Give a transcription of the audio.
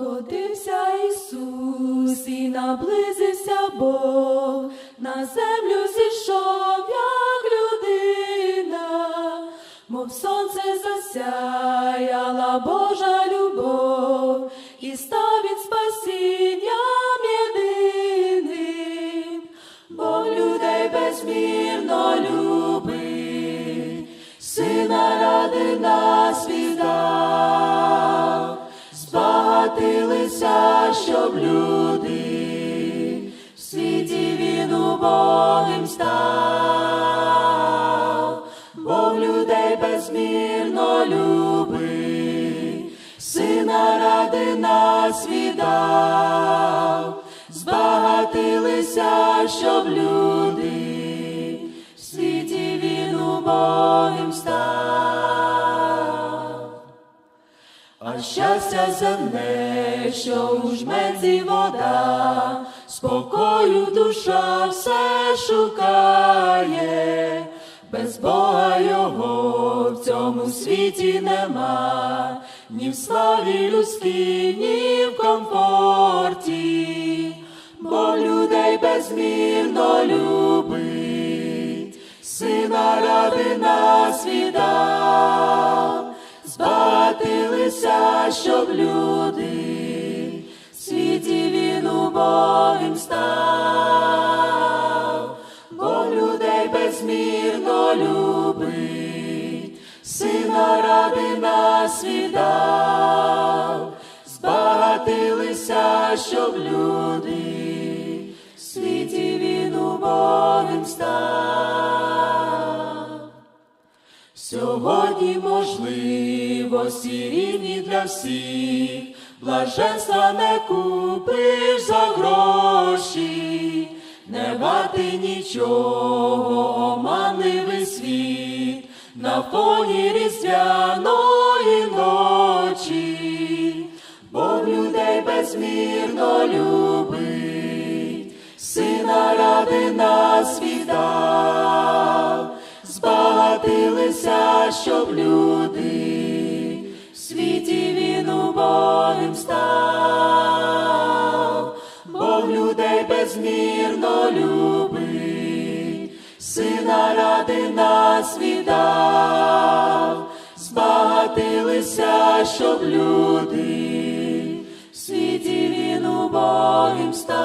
Родився Ісус і наблизився Бог, на землю зійшов, як людина, мов сонце засяяла Божа любов, і став він спасінням збагатилися, щоб люди в світі він убогим став, Бог людей безмірно любить, сина ради нас віддав, збагатилися, щоб люди в світі він убогим став. Щастя земне, що у жменці вода, спокою душа все шукає, без Бога його в цьому світі нема, ні в славі людській, ні в комфорті, бо людей безмірно любить, сина ради щоб люди в світі він убогим став, бо людей безмірно любить, сина ради нас віддав, збагатилися, щоб люди в світі він убогим став. Сьогодні можливості рівні для всіх, блаженства не купиш за гроші, не варти нічого, оманливий світ. На фоні різдвяної ночі, Бог людей безмірно любить, сина ради нас віддав збагатилися, щоб люди в світі він убогим став, Бог людей безмірно любить, сина ради нас віддав, збагатилися, щоб люди в світі він убогим став.